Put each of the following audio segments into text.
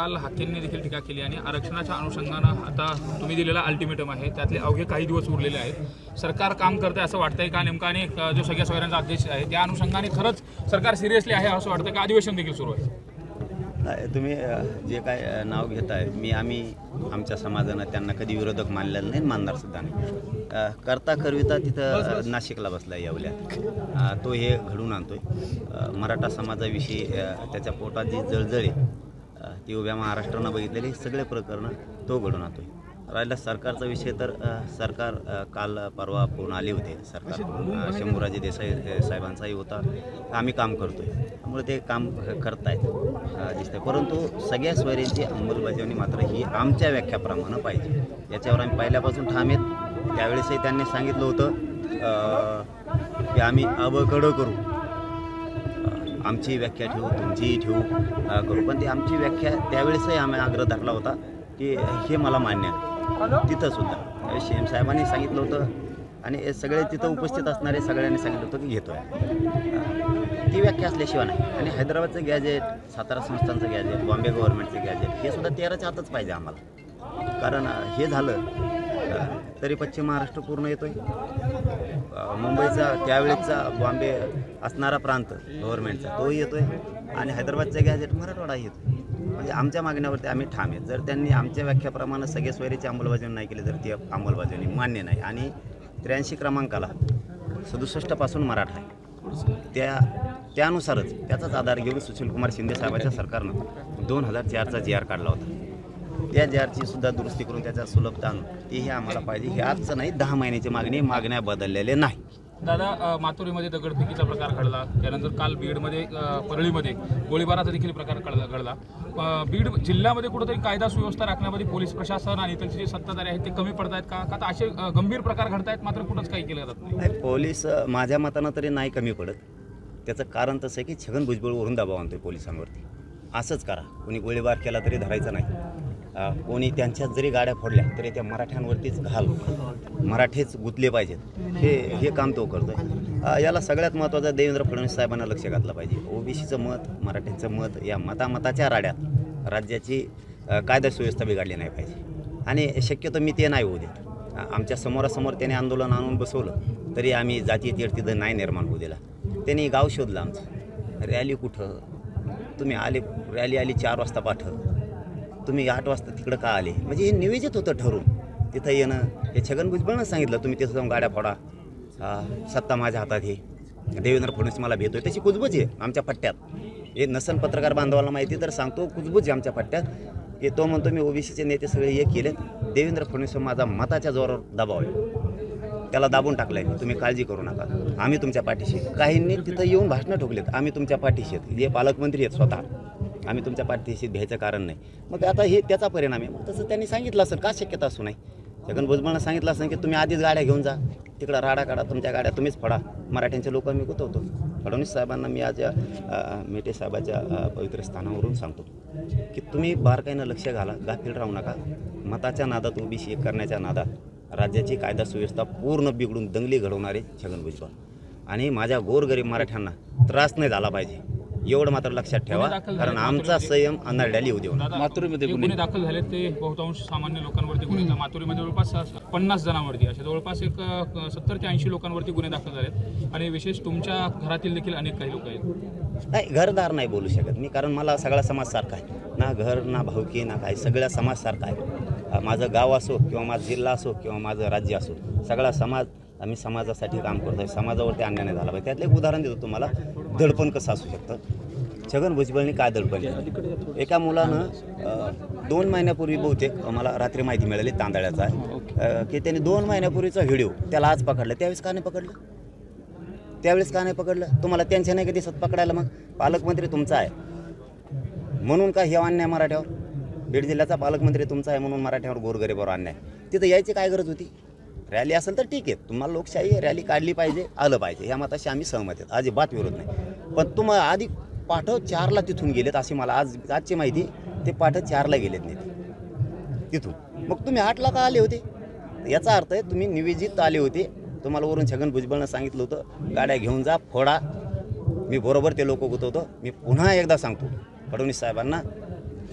काल हाकेंनी देखील टीका केली आणि आरक्षणाच्या अनुषंगानं आता तुम्ही दिलेला अल्टिमेटम आहे. त्यातले अवघे काही दिवस उरलेले आहेत. सरकार काम करते असं वाटतंय का नेमका? आणि जो सगळ्या सोयऱ्यांचा अध्यक्ष आहे त्या अनुषंगाने खरंच सरकार सिरियसली आहे असं वाटतं का? अधिवेशन देखील सुरू आहे. तुम्ही जे काय नाव घेताय मी आम्ही आमच्या समाजानं त्यांना कधी विरोधक मानलेलं नाही मानणार सुद्धा नाही. करता करविता तिथं नाशिकला बसला येवल्यात. अ, तो हे घडून आणतोय. मराठा समाजाविषयी त्याच्या पोटात जी जळजळ आहे ती उभ्या महाराष्ट्रानं बघितलेली सगळे प्रकरणं तो घडून आणतोय. राहिला सरकारचा विषय तर सरकार काल परवा फोन आले होते. सरकार शंभूराजे देसाई साहेबांचाही होता. आम्ही काम करतोय. त्यामुळे ते काम करतायत दिसतंय. परंतु सगळ्या स्वैरींची अंमलबजावणी मात्र ही आमच्या व्याख्याप्रमाणे पाहिजे. याच्यावर आम्ही पहिल्यापासून ठाम आहेत. त्यावेळेसही त्यांनी सांगितलं होतं की आम्ही अबकडं करू. आमची व्याख्या ठेवू तुमचीही ठेवू करू. पण ती आमची व्याख्या त्यावेळेसही आम्ही आग्रह धरला होता की हे मला मान्य तिथंसुद्धा तिथं एम साहेबांनी सांगितलं होतं आणि हे सगळे तिथं उपस्थित असणारे सगळ्यांनी सांगितलं होतं की घेतोय. ती व्याख्या असल्याशिवाय नाही. आणि हैदराबादचं गॅजेट सातारा संस्थांचं गॅजेट बॉम्बे गव्हर्नमेंटचं गॅजेट हे सुद्धा तेराच्या आतच पाहिजे आम्हाला. कारण हे झालं तरी पश्चिम महाराष्ट्र पूर्ण येतोय. आहे मुंबईचा त्यावेळेचा बॉम्बे असणारा प्रांत गव्हर्नमेंटचा तोही येतोय. आणि हैदराबादचा गॅजेट मराठवाडा येतो म्हणजे आमच्या मागण्यावरती आम्ही ठाम आहेत. जर त्यांनी आमच्या व्याख्याप्रमाणे सगळे सोयरीची अंमलबजावणी नाही केली तर ती अंमलबजावणी मान्य नाही. आणि त्र्याऐंशी क्रमांकाला सदुसष्टपासून मराठा आहे. त्या त्यानुसारच त्याचाच आधार घेऊन सुशीलकुमार शिंदे साहेबाच्या सरकारनं दोन हजार चारचा जी आर काढला होता. त्या जी आरची सुद्धा दुरुस्ती करून त्याचा सुलभता आणून तेही आम्हाला पाहिजे. हे आजचं नाही दहा महिन्याची मागणी मागण्या बदललेले नाही. दादा माथुरीमध्ये दगडफेकीचा प्रकार घडला. त्यानंतर काल बीडमध्ये परळीमध्ये गोळीबाराचा देखील प्रकार घडला. बीड जिल्ह्यामध्ये कुठेतरी कायदा सुव्यवस्था राखण्यामध्ये पोलीस प्रशासन आणि इथलचे जे सत्ताधारी आहेत ते कमी पडत आहेत का? का आता असे गंभीर प्रकार घडतायत मात्र कुठंच काही केलं जात नाही? पोलीस माझ्या मतानं तरी नाही कमी पडत. त्याचं कारण तसं आहे की छगन भुजबळवरून दबाव आणतोय पोलिसांवरती. असंच करा. कोणी गोळीबार केला तरी धरायचं नाही. कोणी त्यांच्यात जरी गाड्या फोडल्या तरी त्या मराठ्यांवरतीच घाल मराठेच गुंतले पाहिजेत. हे हे काम तो करतो याला सगळ्यात महत्त्वाचं देवेंद्र फडणवीस साहेबांना लक्ष घातलं पाहिजे. ओबीसीचं मत मराठ्यांचं मत या मतामताच्या राड्यात राज्याची कायदा सुव्यवस्था बिघडली नाही पाहिजे. आणि शक्यतो मी ते नाही होऊ देत. आमच्या समोरासमोर त्याने आंदोलन आणून बसवलं तरी आम्ही जाती तीड तिथं नाही निर्माण होऊ दिला. त्यांनी गाव शोधलं आमचं. रॅली कुठं? तुम्ही आले रॅली आली चार वाजता पाठव. तुम्ही आठ वाजता तिकडं का आले? म्हणजे हे नियोजित होतं ठरून तिथं येणं हे छगन भुजबळनं सांगितलं तुम्ही तिथं जाऊन गाड्या फोडा. सत्ता माझ्या हातात हे देवेंद्र फडणवीस मला भेटतोय. त्याची कुजबूज आहे आमच्या पट्ट्यात हे नसन पत्रकार बांधवाला माहिती तर सांगतो कुजबूज आहे आमच्या पट्ट्यात की तो म्हणतो मी ओबीसीचे नेते सगळे हे केलेत. देवेंद्र फडणवीस माझा मताच्या जोरावर दबाव आहे. त्याला दाबून टाकलंय तुम्ही काळजी करू नका. आम्ही तुमच्या पाठीशी काहींनी तिथं येऊन भाषणं ठोकलेत. आम्ही तुमच्या पाठीशी आहेत. जे पालकमंत्री आहेत स्वतः. आम्ही तुमच्या पाठीशी घ्यायचं कारण नाही. मग आता हे त्याचा परिणाम आहे. मग तसं त्यांनी सांगितलं असेल का शक्यता असू नाही छगन भुजबळनं सांगितलं असेल की तुम्ही आधीच गाड्या घेऊन जा. तिकडं राडा काढा तुमच्या गाड्या तुम्हीच फडा. मराठ्यांचे लोक मी गुतवतो. फडणवीस साहेबांना मी आज मेटे साहेबाच्या पवित्र स्थानावरून सांगतो की तुम्ही बारकाईनं लक्ष घाला गाफील राहू नका. मताच्या नादात ओबीसी एक करण्याच्या नादात राज्याची कायदा सुव्यवस्था पूर्ण बिघडून दंगली घडवणारे छगन भुजबळ. आणि माझ्या गोरगरीब मराठ्यांना त्रास नाही झाला पाहिजे. एवढं मात्र लक्षात ठेवा कारण आमचा संयम अनडॅली येऊ देऊ नका. दादा, माथुरीमध्ये जे गुन्हे दाखल झाले ते बहुतांश सामान्य लोकांवरती गुन्हे आहेत. माथुरीमध्ये जवळपास पन्नास जणांवरती असे जवळपास एक सत्तर ते ऐंशी लोकांवरती गुन्हे दाखल झालेत आणि विशेष तुमच्या घरातील देखील अनेक काही लोक आहेत नाही घरदार नाही बोलू शकत मी कारण मला सगळा समाज सारखा आहे ना घर ना भावकी ना काय सगळा समाज सारखा आहे माझं गाव असो किंवा माझा जिल्हा असो किंवा माझं राज्य असो सगळा समाज आम्ही समाजासाठी काम करतोय समाजावरती अन्याय नाही झाला पाहिजे. त्यातलं एक उदाहरण देतो तुम्हाला. दडपण कसं असू शकतं? छगन भुजबळनी काय दडपण केलं? एका मुलानं दोन महिन्यापूर्वी बहुतेक मला रात्री माहिती मिळाली तांदळ्याचा आहे की त्याने दोन महिन्यापूर्वीचा व्हिडिओ त्याला आज पकडलं. त्यावेळेस का नाही पकडलं? त्यावेळेस का नाही पकडलं? तुम्हाला त्यांच्या नाही कधी सत पकडायला मग? पालकमंत्री तुमचा आहे. म्हणून का हे अन्याय मराठ्यावर? बीड जिल्ह्याचा पालकमंत्री तुमचा आहे म्हणून मराठ्यावर गोरगरीबावर अन्याय. तिथं यायची काय गरज होती? रॅली असेल तर ठीक आहे. तुम्हाला लोकशाही रॅली काढली पाहिजे आलं पाहिजे. ह्या मताशी आम्ही सहमत आहेत. अजिबात विरोध नाही. पण तुम्हाला आधी पाठव चारला तिथून गेलेत अशी मला आज आजची माहिती ते पाठव चारला गेलेत नाही. तिथून. मग तुम्ही आठला का आले होते? याचा अर्थ आहे तुम्ही निवेदित आले होते. तुम्हाला वरून छगन भुजबळनं सांगितलं होतं गाड्या घेऊन जा फोडा. मी बरोबर ते लोक गुतवतो. मी पुन्हा एकदा सांगतो फडणवीस साहेबांना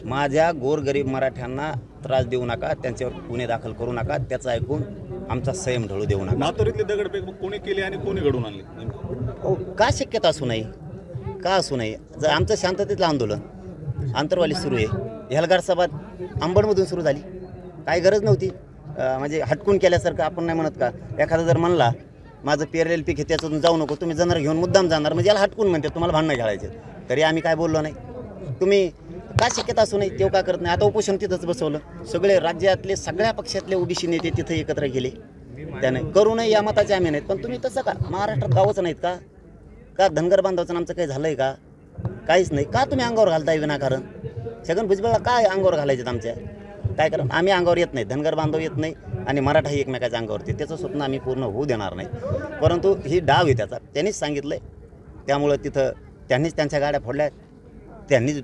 माझ्या गोरगरीब मराठ्यांना त्रास देऊ नका त्यांच्यावर गुन्हे दाखल करू नका. त्याचं ऐकून आमचा संयम ढळू देऊ नका. नातोरीतले दगडफेक कोणी केली आणि कोणी घडून आणली? अहो, का शक्यता असू नये? का असू नये? जर आमचं शांततेतलं आंदोलन आंतरवाली सुरू आहे. हेलगार सभा आंबडमधून सुरू झाली. काही गरज नव्हती. म्हणजे हटकून केल्यासारखं आपण नाही म्हणत का? एखादा जर म्हणला माझं पेरलेलं पीक आहे त्याच्यातून जाऊ नको तुम्ही जनावर घेऊन मुद्दाम जाणार. म्हणजे याला हटकून म्हणते तुम्हाला भांडणं घालायचे तरी आम्ही काय बोललो नाही. तुम्ही का शक्यता असू नये तेव्हा का करत नाही. आता उपोषण तिथंच बसवलं. सगळे राज्यातले सगळ्या पक्षातले ओबीसी नेते तिथं एकत्र गेले. त्याने करू नये या मताचे आम्ही नाहीत. पण तुम्ही तसं का? महाराष्ट्रात गावच नाहीत का? का धनगर बांधवाचं आमचं काही झालंय का? काहीच नाही. का तुम्ही अंगावर घालताय विनाकारण? छगन भुजबळला काय अंगावर घालायचे आमच्या? काय कारण आम्ही अंगावर येत नाही. धनगर बांधव येत नाही आणि मराठाही एकमेकाच्या अंगावर येते त्याचं स्वप्न आम्ही पूर्ण होऊ देणार नाही. परंतु ही डाव आहे त्याचा. त्यांनीच सांगितलंय. त्यामुळं तिथं त्यांनीच त्यांच्या गाड्या फोडल्या त्यांनीच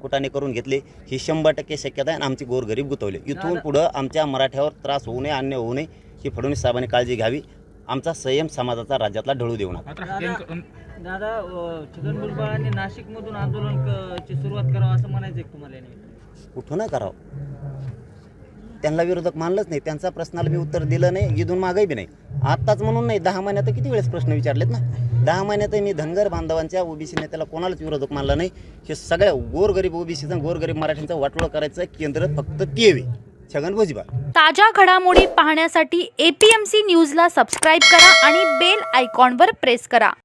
कुटाने करून घेतले. ही शंभर टक्के शक्यता आहे आणि आमची गोरगरीब गुतवली. इथून पुढं आमच्या मराठ्यावर त्रास होऊ नये अन्य होऊ नये ही फडणवीस साहेबांनी काळजी घ्यावी. आमचा संयम समाजाचा राज्यातला ढळू देऊ नका. दादा छगन भुजबळांनी नाशिकमधून आंदोलन सुरुवात करावं असं म्हणायचं तुम्हाला या निमित्तानं? कुठं नाही करावं? त्यांना विरोधक मानलंच नाही. त्यांचा प्रश्नाला मी उत्तर दिलं नाही इथून मागही बी नाही. आत्ताच म्हणून नाही दहा महिन्यात किती वेळेस प्रश्न विचारलेत ना? दहा महिन्यात मी धनगर बांधवांच्या ओबीसी नेत्याला कोणालाच विरोधक मानला नाही. हे सगळ्या गोरगरीब ओबीसीचा गोरगरीब मराठ्यांचा वाटोळ करायचं केंद्र फक्त टीव्ही छगन भुजबळ. ताज्या घडामोडी पाहण्यासाठी एपीएमसी न्यूजला सबस्क्राईब करा आणि बेल आयकॉनवर प्रेस करा.